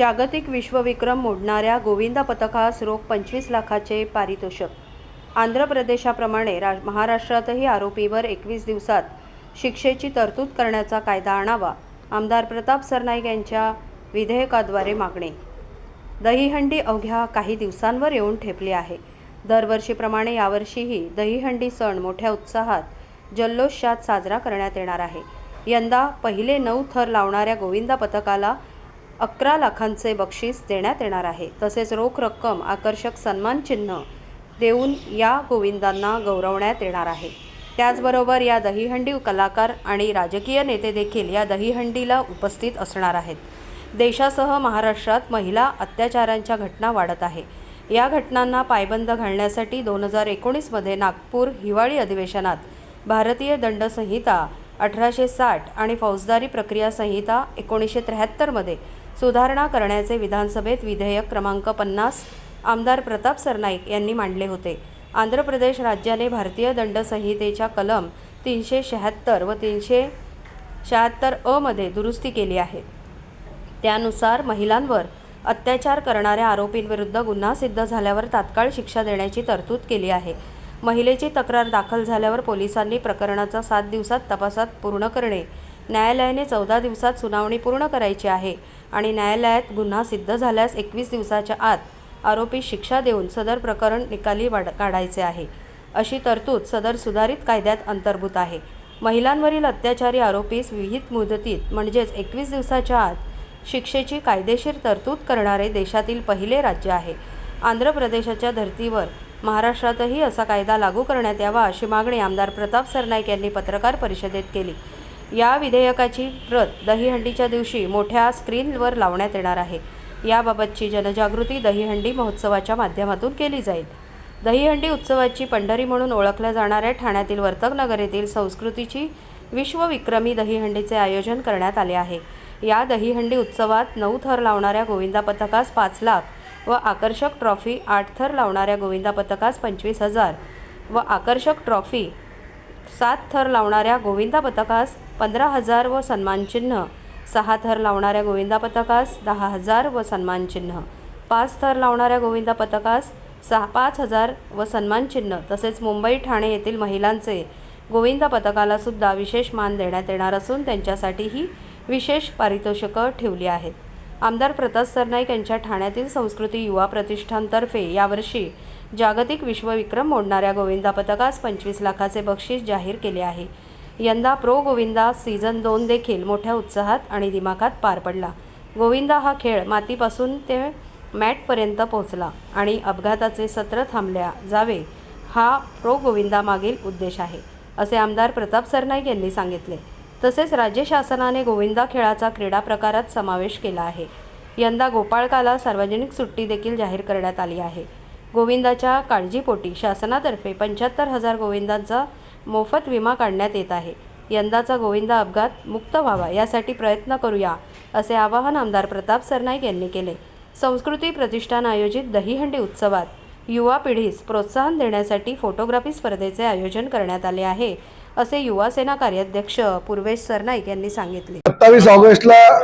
जागतिक विश्वविक्रम मोडणाऱ्या गोविंदा पथकास रोख पंचवीस लाखाचे पारितोषिक. आंध्र प्रदेशाप्रमाणे रा महाराष्ट्रातही आरोपीवर एकवीस दिवसात शिक्षेची तरतूद करण्याचा कायदा आणावा आमदार प्रताप सरनाईक यांच्या विधेयकाद्वारे मागणी. दहीहंडी अवघ्या काही दिवसांवर येऊन ठेपली आहे. दरवर्षीप्रमाणे यावर्षीही दहीहंडी सण मोठ्या उत्साहात जल्लोषात साजरा करण्यात येणार आहे. यंदा पहिले नऊ थर लावणाऱ्या गोविंदा पथकाला अकरा लाखांचे बक्षीस देण्यात येणार आहे. तसेच रोख रक्कम आकर्षक सन्मानचिन्ह देऊन या गोविंदांना गौरवण्यात येणार आहे. त्याचबरोबर या दहीहंडी कलाकार आणि राजकीय नेते देखील या दहीहंडीला उपस्थित असणार आहेत. देशासह महाराष्ट्रात महिला अत्याचारांच्या घटना वाढत आहे. या घटनांना पायबंद घालण्यासाठी दोन हजार एकोणीसमध्ये नागपूर हिवाळी अधिवेशनात भारतीय दंड संहिता अठराशे साठ आणि फौजदारी प्रक्रिया संहिता एकोणीसशे त्र्याहत्तरमध्ये सुधारणा करण्याचे विधानसभेत विधेयक क्रमांक पन्नास आमदार प्रताप सरनाईक यांनी मांडले होते. आंध्र प्रदेश राज्याने भारतीय दंड संहितेच्या कलम तीनशे शहात्तर व तीनशे शहात्तर अमध्ये दुरुस्ती केली आहे. त्यानुसार महिलांवर अत्याचार करणाऱ्या आरोपींविरुद्ध गुन्हा सिद्ध झाल्यावर तात्काळ शिक्षा देण्याची तरतूद केली आहे. महिलेची तक्रार दाखल झाल्यावर पोलिसांनी प्रकरणाचा सात दिवसात तपासात पूर्ण करणे न्यायालयाने चौदा दिवसात सुनावणी पूर्ण करायची आहे. आणि न्यायालयात गुन्हा सिद्ध झाल्यास एकवीस दिवसाच्या आत आरोपी शिक्षा देऊन सदर प्रकरण निकाली वाढ काढायचे आहे. अशी तरतूद सदर सुधारित कायद्यात अंतर्भूत आहे. महिलांवरील अत्याचारी आरोपीस विहित मुदतीत म्हणजेच एकवीस दिवसाच्या आत शिक्षेची कायदेशीर तरतूद करणारे देशातील पहिले राज्य आहे. आंध्र प्रदेशाच्या धर्तीवर महाराष्ट्रातही असा कायदा लागू करण्यात यावा अशी मागणी आमदार प्रताप सरनाईक यांनी पत्रकार परिषदेत केली. या विधेयकाची प्रत दहीहंडीच्या दिवशी मोठ्या स्क्रीनवर लावण्यात येणार आहे. याबाबतची जनजागृती दहीहंडी महोत्सवाच्या माध्यमातून केली जाईल. दहीहंडी उत्सवाची पंढरी म्हणून ओळखल्या जाणाऱ्या ठाण्यातील वर्तकनगर येथील संस्कृतीची विश्वविक्रमी दहीहंडीचे आयोजन करण्यात आले आहे. या दहीहंडी उत्सवात नऊ थर लावणाऱ्या गोविंदा पथकास पाच लाख व आकर्षक ट्रॉफी आठ थर लावणाऱ्या गोविंदा पथकास पंचवीस हजार व आकर्षक ट्रॉफी सात थर लावणाऱ्या गोविंदा पथकास पंधरा हजार व सन्मानचिन्ह सहा थर लावणाऱ्या गोविंदा पथकास दहा हजार व सन्मानचिन्ह पाच थर लावणाऱ्या गोविंदा पथकास सहा पाच हजार व सन्मानचिन्ह तसेच मुंबई ठाणे येथील महिलांचे गोविंदा पथकाला सुद्धा विशेष मान देण्यात येणार असून त्यांच्यासाठीही विशेष पारितोषिकं ठेवली आहेत. आमदार प्रताप सरनाईक यांच्या ठाण्यातील संस्कृती युवा प्रतिष्ठानतर्फे यावर्षी जागतिक विश्वविक्रम मोडणाऱ्या गोविंदा पथकास पंचवीस लाखाचे बक्षीस जाहीर केले आहे. यंदा प्रो गोविंदा सीझन दोन देखील मोठ्या उत्साहात आणि दिमाखात पार पडला. गोविंदा हा खेळ मातीपासून ते मॅटपर्यंत पोहोचला आणि अपघाताचे सत्र थांबल्या जावे हा प्रो गोविंदा मागील उद्देश आहे असे आमदार प्रताप सरनाईक यांनी सांगितले. तसेच राज्य शासनाने गोविंदा खेळाचा क्रीडा प्रकारात समावेश केला आहे. यंदा गोपाळकाला सार्वजनिक सुट्टी देखील जाहीर करण्यात आली आहे. गोविंदाच्या काळजीपोटी शासनातर्फे पंच्याहत्तर हजार गोविंदांचा मोफत विमा काढण्यात येत आहे. यंदाचा गोविंदा अपघात मुक्त व्हावा यासाठी प्रयत्न करूया असे आवाहन आमदार प्रताप सरनाईक यांनी केले. संस्कृती प्रतिष्ठान आयोजित दहीहंडी उत्सवात युवा पिढीस प्रोत्साहन देण्यासाठी फोटोग्राफी स्पर्धेचे आयोजन करण्यात आले आहे असे युवा सेना कार्याध्यक्ष पूर्वेश सरनाईक यांनी सांगितले. सत्तावीस ऑगस्टला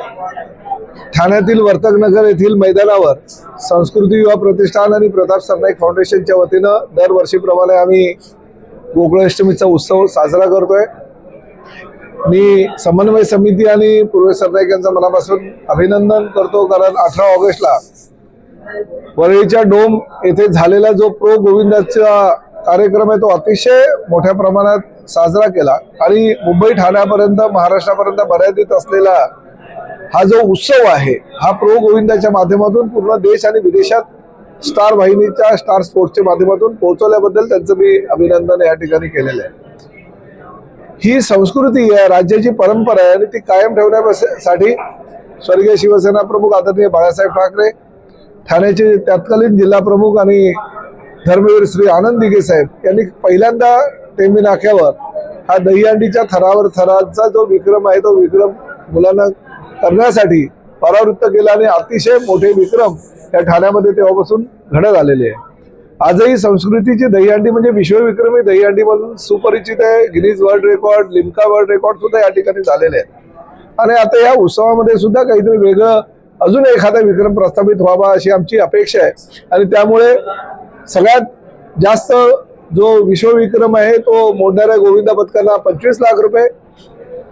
ठाण्यातील वर्तकनगर येथील मैदानावर संस्कृती युवा प्रतिष्ठान आणि प्रताप सरनाईक फाउंडेशनच्या वतीनं दरवर्षीप्रमाणे आम्ही गोकुळाष्टमीचा उत्सव साजरा करतोय. मी समन्वय समिती आणि पूर्वेश सरनाईक यांचं मनापासून अभिनंदन करतो कारण अठरा ऑगस्टला वरळीच्या डोम येथे झालेला जो प्रो गोविंदाचा कार्यक्रम आहे तो अतिशय मोठ्या प्रमाणात साजरा केला. आणि मुंबई ठाण्यापर्यंत महाराष्ट्रापर्यंत मर्यादित असलेला हा जो उत्सव आहे हा प्रो गोविंदाच्या माध्यमातून पूर्ण देश आणि विदेशात स्टार वाहिनीच्या स्टार स्पोर्ट्सच्या माध्यमातून पोहोचवल्याबद्दल त्यांचं मी अभिनंदन या ठिकाणी केलेलं आहे. ही संस्कृती आहे राज्याची परंपरा आहे आणि ती कायम ठेवण्यासाठी स्वर्गीय शिवसेना प्रमुख आदरणीय बाळासाहेब ठाकरे ठाण्याचे तत्कालीन जिल्हा प्रमुख आणि धर्मवीर श्री आनंद दिघे साहेब यांनी पहिल्यांदा टेंबी नाक्यावर हा दहीहंडीच्या थरावर थराचा जो विक्रम आहे तो विक्रम मुलांना करण्यासाठी परावृत्त केलं आणि अतिशय मोठे विक्रम या ठाण्यामध्ये तेव्हापासून घडत आलेले आहे. आजही संस्कृतीची दहीहंडी म्हणजे विश्वविक्रमी दहीहंडी म्हणून सुपरिचित आहे. Guinness world record Limca world record सुद्धा या ठिकाणी झालेले आहेत. आणि आता या उत्सवामध्ये सुद्धा काहीतरी वेगळं अजून एखादा विक्रम प्रस्थापित व्हावा अशी आमची अपेक्षा आहे. आणि त्यामुळे सगळ्यात जास्त जो विश्वविक्रम आहे तो मोडणाऱ्या गोविंदा पथकाला पंचवीस लाख रुपये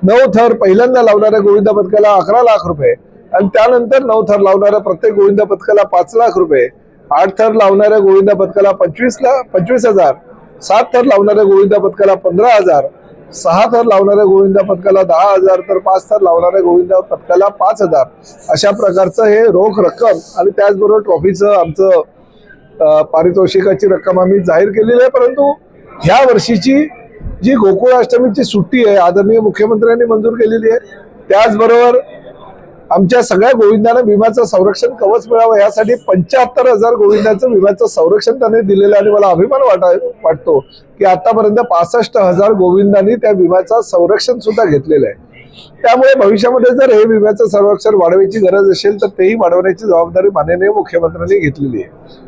नऊ थर पहिल्यांदा लावणाऱ्या गोविंदा पथकाला अकरा लाख रुपये. आणि त्यानंतर नऊ थर लावणाऱ्या प्रत्येक गोविंदा पथकाला पाच लाख रुपये आठ थर लावणाऱ्या गोविंदा पथकाला पंचवीस लाख पंचवीस हजार सात थर लावणाऱ्या गोविंदा पथकाला पंधरा हजार सहा थर लावणाऱ्या गोविंदा पथकाला दहा हजार तर पाच थर लावणाऱ्या गोविंदा पथकाला पाच हजार. अशा प्रकारचं हे रोख रक्कम आणि त्याचबरोबर ट्रॉफीचं आमचं पारितोषिकाची रक्कम आम्ही जाहीर केलेली आहे. परंतु ह्या वर्षीची जी गोकुळाष्टमीची सुट्टी आहे आदरणीय मुख्यमंत्र्यांनी मंजूर केलेली आहे त्याचबरोबर आमच्या सगळ्या गोविंदांना विम्याचं संरक्षण कवच मिळावं यासाठी पंच्याहत्तर हजार गोविंदाचं विम्याचं संरक्षण त्यांनी दिलेलं आहे आणि मला अभिमान वाटा वाटतो की आतापर्यंत पासष्ट हजार गोविंदांनी त्या विम्याचं संरक्षण सुद्धा घेतलेलं आहे. त्यामुळे भविष्यामध्ये जर हे विम्याचं संरक्षण वाढवायची गरज असेल तर तेही वाढवण्याची जबाबदारी माननीय मुख्यमंत्र्यांनी घेतलेली आहे.